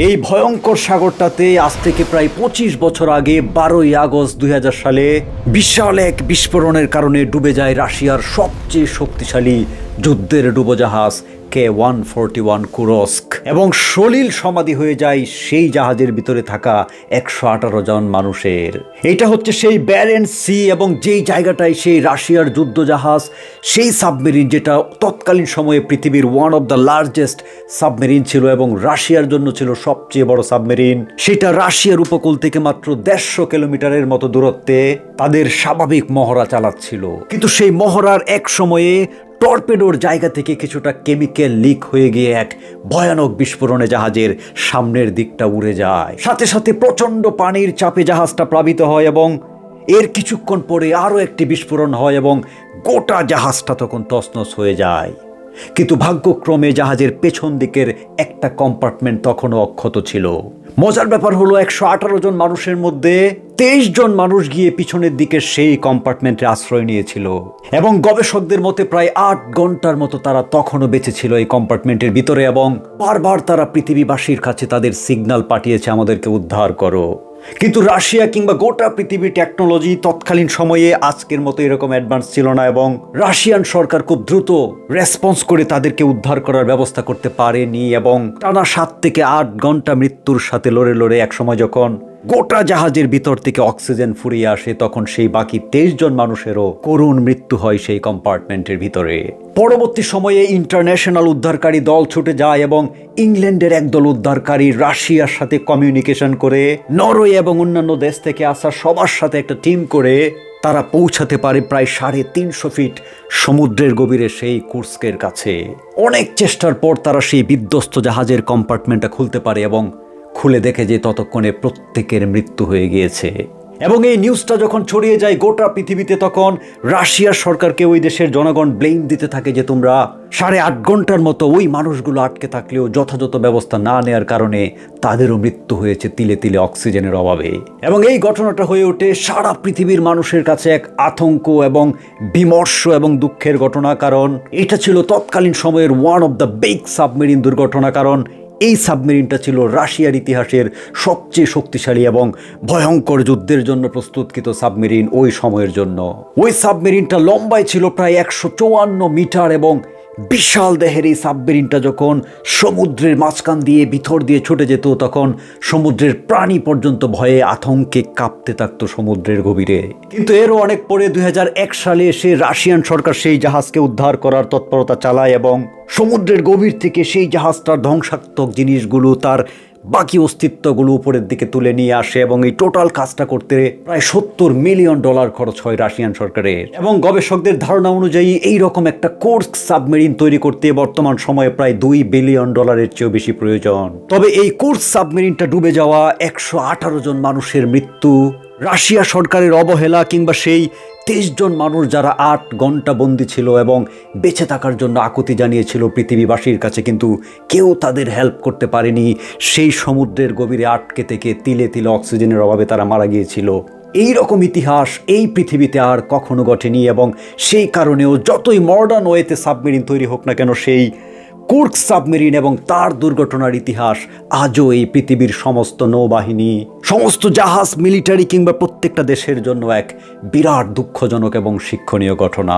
এই ভয়ঙ্কর সাগরটাতে আজ থেকে প্রায় পঁচিশ বছর আগে বারোই আগস্ট দুই হাজার সালে বিশাল এক বিস্ফোরণের কারণে ডুবে যায় রাশিয়ার সবচেয়ে শক্তিশালী যুদ্ধের ডুবোজাহাজ K one forty one Kursk এবং সলিল সমাধি হয়ে যায় সেই জাহাজের ভিতরে থাকা একশো আঠারো জন মানুষের। এটা হচ্ছে সেই ব্যারেন্স সি এবং যেই জায়গাটায় সেই রাশিয়ার যুদ্ধ জাহাজ সেই সাবমেরিন যেটা তৎকালীন সময়ে পৃথিবীর one of the largest submarine ছিল এবং রাশিয়ার জন্য ছিল সবচেয়ে বড় সাবমেরিন। সেটা রাশিয়ার উপকূল থেকে মাত্র দেড়শো কিলোমিটারের মতো দূরত্বে তাদের স্বাভাবিক মহড়া চালাচ্ছিল। কিন্তু সেই মহড়ার এক সময়ে টর্পেডোর জায়গা থেকে কিছুটা কেমিক্যাল লিক হয়ে গিয়ে এক ভয়ানক বিস্ফোরণে জাহাজের সামনের দিকটা উড়ে যায়। সাথে সাথে প্রচণ্ড পানির চাপে জাহাজটা প্লাবিত হয় এবং এর কিছুক্ষণ পরে আরও একটি বিস্ফোরণ হয় এবং গোটা জাহাজটা তখন তছনছ হয়ে যায়। কিন্তু ভাগ্যক্রমে জাহাজের পেছন দিকের একটা কম্পার্টমেন্ট তখনও অক্ষত ছিল। মজার ব্যাপার হলো একশো আঠারো জন মানুষের মধ্যে তেইশ জন মানুষ গিয়ে পিছনের দিকে সেই কম্পার্টমেন্টে আশ্রয় নিয়েছিল। এবং গবেষকদের মতে প্রায় আট ঘণ্টার মতো তারা তখনও বেঁচে ছিল এই কম্পার্টমেন্টের ভিতরে এবং বারবার তারা পৃথিবীবাসীর কাছে তাদের সিগন্যাল পাঠিয়েছে, আমাদেরকে উদ্ধার করো। কিন্তু রাশিয়া কিংবা গোটা পৃথিবীর টেকনোলজি তৎকালীন সময়ে আজকের মতো এরকম অ্যাডভান্স ছিল না এবং রাশিয়ান সরকার খুব দ্রুত রেসপন্স করে তাদেরকে উদ্ধার করার ব্যবস্থা করতে পারেনি এবং টানা সাত থেকে আট ঘণ্টা মৃত্যুর সাথে লড়ে লড়ে একসময় যখন গোটা জাহাজের ভিতর থেকে অক্সিজেন ফুরিয়ে আসে, তখন সেই বাকি তেইশ জন মানুষেরও করুণ মৃত্যু হয় সেই কম্পার্টমেন্টের ভিতরে। পরবর্তী সময়ে ইন্টারন্যাশনাল উদ্ধারকারী দল ছুটে যায় এবং ইংল্যান্ডের একদল উদ্ধারকারী রাশিয়ার সাথে কমিউনিকেশন করে, নরওয়ে এবং অন্যান্য দেশ থেকে আসা সবার সাথে একটা টিম করে তারা পৌঁছাতে পারে প্রায় সাড়ে তিনশো ফিট সমুদ্রের গভীরে সেই কুর্স্কের কাছে। অনেক চেষ্টার পর তারা সেই বিধ্বস্ত জাহাজের কম্পার্টমেন্টটা খুলতে পারে এবং খুলে দেখে যে ততক্ষণে প্রত্যেকের মৃত্যু হয়ে গিয়েছে। এবং এই নিউজটা যখন ছড়িয়ে যায় গোটা পৃথিবীতে, তখন রাশিয়ার সরকারকে ওই দেশের জনগণ ব্লেম দিতে থাকে যে তোমরা সাড়ে আট ঘণ্টার মতো ওই মানুষগুলো আটকে থাকলেও যথাযথ ব্যবস্থা না নেওয়ার কারণে তাদেরও মৃত্যু হয়েছে তিলে তিলে অক্সিজেনের অভাবে। এবং এই ঘটনাটা হয়ে ওঠে সারা পৃথিবীর মানুষের কাছে এক আতঙ্ক এবং বিমর্ষ এবং দুঃখের ঘটনা। কারণ এটা ছিল তৎকালীন সময়ের one of the big submarine দুর্ঘটনা। কারণ এই সাবমেরিনটা ছিল রাশিয়ার ইতিহাসের সবচেয়ে শক্তিশালী এবং ভয়ঙ্কর যুদ্ধের জন্য প্রস্তুতকৃত সাবমেরিন ওই সময়ের জন্য। ওই সাবমেরিনটা লম্বায় ছিল প্রায় একশো চুয়ান্ন মিটার এবং বিশাল দেহের এই সাবমেরিনটা যখন সমুদ্রের মাঝখান দিয়ে ভিতর দিয়ে ছুটে যেত, তখন সমুদ্রের প্রাণী পর্যন্ত ভয়ে আতঙ্কে কাঁপতে থাকতো সমুদ্রের গভীরে। কিন্তু এরও অনেক পরে দুই হাজার এক সালে এসে রাশিয়ান সরকার সেই জাহাজকে উদ্ধার করার তৎপরতা চালায় এবং সমুদ্রের গভীর থেকে সেই জাহাজটার ধ্বংসাত্মক জিনিসগুলো তার বাকি অস্তিত্বগুলো উপরের দিকে তুলে নিয়ে আসে এবং এই টোটাল কাজটা করতে প্রায় সত্তর মিলিয়ন ডলার খরচ হয় রাশিয়ান সরকারের। এবং গবেষকদের ধারণা অনুযায়ী এই রকম একটা কোর্স সাবমেরিন তৈরি করতে বর্তমান সময়ে প্রায় দুই বিলিয়ন ডলারের চেয়েও বেশি প্রয়োজন। তবে এই কোর্স সাবমেরিনটা ডুবে যাওয়া একশো আঠারো জন মানুষের মৃত্যু, রাশিয়া সরকারের অবহেলা কিংবা সেই তেইশ জন মানুষ যারা আট ঘণ্টা বন্দি ছিল এবং বেঁচে থাকার জন্য আকুতি জানিয়েছিল পৃথিবীবাসীর কাছে, কিন্তু কেউ তাদের হেল্প করতে পারেনি। সেই সমুদ্রের গভীরে আটকে থেকে তিলে তিলে অক্সিজেনের অভাবে তারা মারা গিয়েছিল। এই রকম ইতিহাস এই পৃথিবীতে আর কখনো ঘটেনি এবং সেই কারণেও যতই মডার্ন ওয়েতে সাবমেরিন তৈরি হোক না কেন, সেই কুর্ক সাবমেরিন এবং তার দুর্ঘটনার ইতিহাস আজও এই পৃথিবীর সমস্ত নৌবাহিনী, সমস্ত জাহাজ, মিলিটারি কিংবা প্রত্যেকটা দেশের জন্য এক বিরাট দুঃখজনক এবং শিক্ষণীয় ঘটনা।